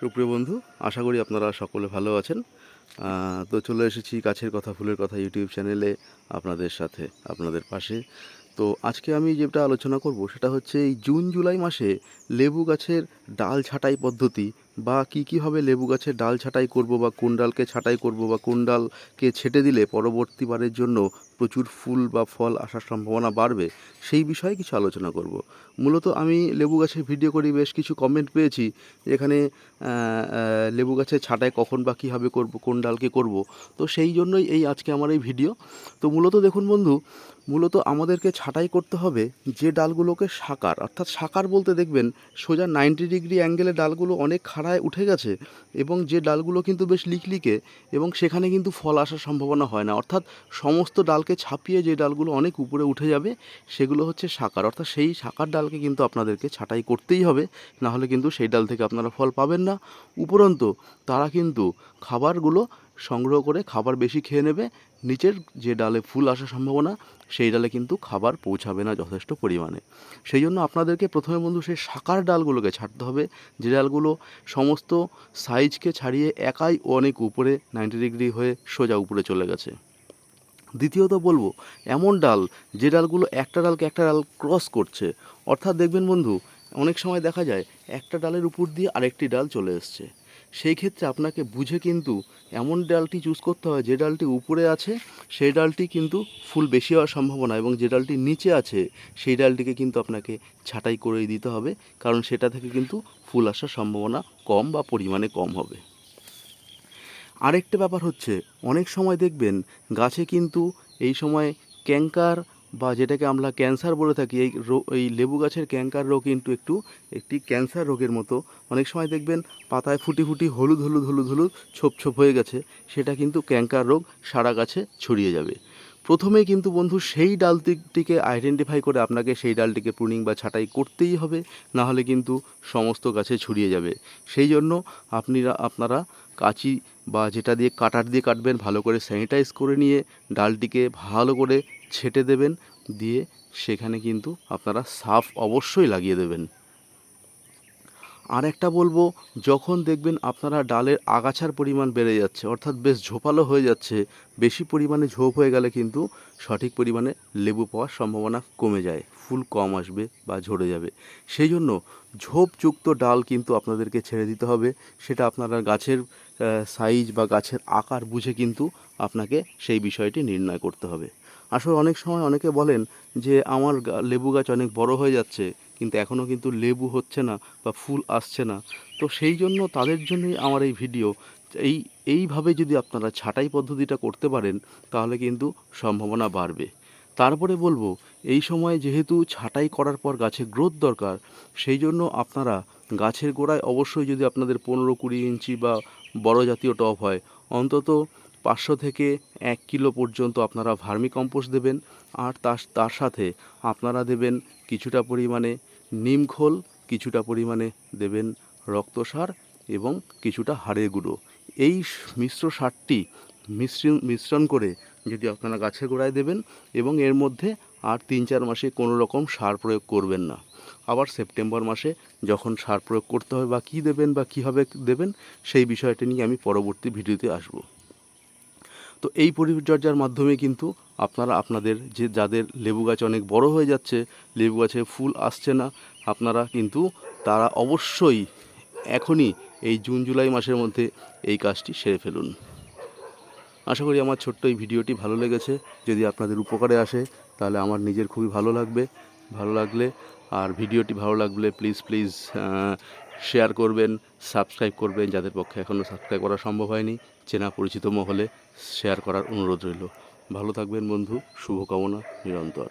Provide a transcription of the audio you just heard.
সুপ্রিয় বন্ধু, আশা করি আপনারা সকলে ভালো আছেন। তো চলে এসেছি গাছের কথা, ফুলের কথা ইউটিউব চ্যানেলে আপনাদের সাথে, আপনাদের পাশে। তো আজকে আমি যেটা আলোচনা করব সেটা হচ্ছে এই জুন, জুলাই মাসে লেবু গাছের ডাল ছাঁটাই পদ্ধতি বা কি কীভাবে লেবু গাছের ডাল ছাঁটাই করব বা কোন ডালকে ছাঁটাই করব বা কোন ডালকে ছেটে দিলে পরবর্তীবারের জন্য প্রচুর ফুল বা ফল আসার সম্ভাবনা বাড়বে, সেই বিষয়ে কিছু আলোচনা করব। মূলত আমি লেবু গাছের ভিডিও করি, বেশ কিছু কমেন্ট পেয়েছি এখানে লেবু গাছের ছাঁটাই কখন বা কীভাবে করব, কোন ডালকে করব, তো সেই জন্যই এই আজকে আমার এই ভিডিও। তো মূলত দেখুন বন্ধু মূলত আমাদেরকে ছাঁটাই করতে হবে যে ডালগুলোকে সাকার। অর্থাৎ সাকার বলতে দেখবেন, সোজা নাইনটি ডিগ্রি অ্যাঙ্গেলে ডালগুলো অনেক খাড়ায় উঠে গেছে এবং যে ডালগুলো কিন্তু বেশ লিকলিকে এবং সেখানে কিন্তু ফল আসার সম্ভাবনা হয় না। অর্থাৎ সমস্ত ডালকে ছাপিয়ে যে ডালগুলো অনেক উপরে উঠে যাবে, সেগুলো হচ্ছে সাকার। অর্থাৎ সেই সাকার ডালকে কিন্তু আপনাদেরকে ছাঁটাই করতেই হবে না হলে কিন্তু সেই ডাল থেকে আপনারা ফল পাবেন না। উপরন্তু, তারা কিন্তু খাবারগুলো সংগ্রহ করে খাবার বেশি খেয়ে নেবে নিচের যে ডালে ফুল আসার সম্ভাবনা, সেই ডালে কিন্তু খাবার পৌঁছাবে না যথেষ্ট পরিমাণে। সেই জন্য আপনাদেরকে প্রথমে বন্ধু সেই সাকার ডালগুলোকে ছাড়তে হবে। যে ডালগুলো সমস্ত সাইজকে ছাড়িয়ে একাই অনেক উপরে নাইনটি ডিগ্রি হয়ে সোজা উপরে চলে গেছে। দ্বিতীয়ত বলব, এমন ডাল, যে ডালগুলো একটা ডালকে একটা ডাল ক্রস করছে, অর্থাৎ দেখবেন বন্ধু, অনেক সময় দেখা যায়, একটা ডালের উপর দিয়ে আরেকটি ডাল চলে এসছে। সেই ক্ষেত্রে আপনাকে বুঝে কিন্তু এমন ডালটি চুজ করতে হয় যে ডালটি উপরে আছে, সেই ডালটি কিন্তু ফুল বেশি হওয়ার সম্ভাবনা এবং যে ডালটি নিচে আছে, সেই ডালটিকে কিন্তু আপনাকে ছাঁটাই করেই দিতে হবে, কারণ সেটা থেকে কিন্তু ফুল আসার সম্ভাবনা কম বা পরিমাণে কম হবে। আরেকটা ব্যাপার হচ্ছে, অনেক সময় দেখবেন গাছে কিন্তু এই সময় ক্যাঙ্কার বা যেটাকে আমরা ক্যান্সার বলে থাকি, এই এই লেবু গাছের ক্যাঙ্কার রোগ কিন্তু একটু একটি ক্যান্সার রোগের মতো। অনেক সময় দেখবেন পাতায় ফুটি ফুটি হলুদ হলুদ হলুদ হলুদ ছোপ ছোপ হয়ে গেছে, সেটা কিন্তু ক্যাঙ্কার রোগ সারা গাছে ছড়িয়ে যাবে। প্রথমেই কিন্তু বন্ধু সেই ডালটিকে আইডেন্টিফাই করে আপনাকে সেই ডালটিকে প্রুনিং বা ছাঁটাই করতেই হবে না হলে কিন্তু সমস্ত গাছে ছড়িয়ে যাবে। সেই জন্য আপনিরা, আপনারা কাঁচি বা যেটা দিয়ে কাটার দিয়ে কাটবেন, ভালো করে স্যানিটাইজ করে নিয়ে ডালটিকে ভালো করে ছেটে দেবেন, দিয়ে সেখানে কিন্তু আপনারা সাফ অবশ্যই লাগিয়ে দেবেন। আর একটা বলব, যখন দেখবেন আপনারা ডালের আগাছার পরিমাণ বেড়ে যাচ্ছে, অর্থাৎ বেশ ঝোপালো হয়ে যাচ্ছে, বেশি পরিমাণে ঝোপ হয়ে গেলে কিন্তু সঠিক পরিমাণে লেবু পাওয়ার সম্ভাবনা কমে যায়, ফুল কম আসবে বা ঝরে যাবে। সেই জন্য ঝোপযুক্ত ডাল কিন্তু আপনাদেরকে ছেড়ে দিতে হবে, সেটা আপনারা গাছের সাইজ বা গাছের আকার বুঝে কিন্তু আপনাকে সেই বিষয়টি নির্ণয় করতে হবে। আসলে অনেক সময় অনেকে বলেন যে, আমার লেবু গাছ অনেক বড় হয়ে যাচ্ছে, কিন্তু এখনও কিন্তু লেবু হচ্ছে না বা ফুল আসছে না। তো সেই জন্য তাদের জন্যই আমার এই ভিডিও। এই, এইভাবে যদি আপনারা ছাঁটাই পদ্ধতিটা করতে পারেন, তাহলে কিন্তু সম্ভাবনা বাড়বে। তারপরে বলব, এই সময় যেহেতু ছাঁটাই করার পর গাছে গ্রোথ দরকার, সেই জন্য আপনারা গাছের গোড়ায় অবশ্যই যদি আপনাদের পনেরো কুড়ি ইঞ্চি বা বড় জাতীয় টব হয়, অন্তত পাঁচশো থেকে এক কিলো পর্যন্ত আপনারা ভার্মি কম্পোস্ট দেবেন আর তার তার সাথে আপনারা দেবেন কিছুটা পরিমাণে নিম খোল, কিছুটা পরিমাণে দেবেন রক্তসার এবং কিছুটা হাড়ের গুঁড়ো। এই মিশ্র সারটি মিশ্রণ মিশ্রণ করে যদি আপনারা গাছের গোড়ায় দেবেন এবং এর মধ্যে আর তিন চার মাসে কোনো রকম সার প্রয়োগ করবেন না। আবার সেপ্টেম্বর মাসে যখন সার প্রয়োগ করতে হবে বা কী দেবেন বা কীভাবে দেবেন সেই বিষয়টি নিয়ে আমি পরবর্তী ভিডিওতে আসব। তো এই পরিচর্যার মাধ্যমে কিন্তু আপনারা আপনাদের যে যাদের লেবু গাছ অনেক বড় হয়ে যাচ্ছে, লেবু গাছে ফুল আসছে না, আপনারা কিন্তু তারা অবশ্যই এখনই এই জুন, জুলাই মাসের মধ্যে এই কাজটি সেরে ফেলুন। আশা করি আমার ছোট্ট এই ভিডিওটি ভালো লেগেছে। যদি আপনাদের উপকারে আসে, তাহলে আমার নিজের খুবই ভালো লাগবে। ভালো লাগলে আর ভিডিওটি ভালো লাগলে প্লিজ প্লিজ শেয়ার করবেন, সাবস্ক্রাইব করবেন যাদের পক্ষে এখনও সাবস্ক্রাইব করা সম্ভব হয়নি, চেনা পরিচিত মহলে শেয়ার করার অনুরোধ রইল। ভালো থাকবেন বন্ধু, শুভকামনা নিরন্তর।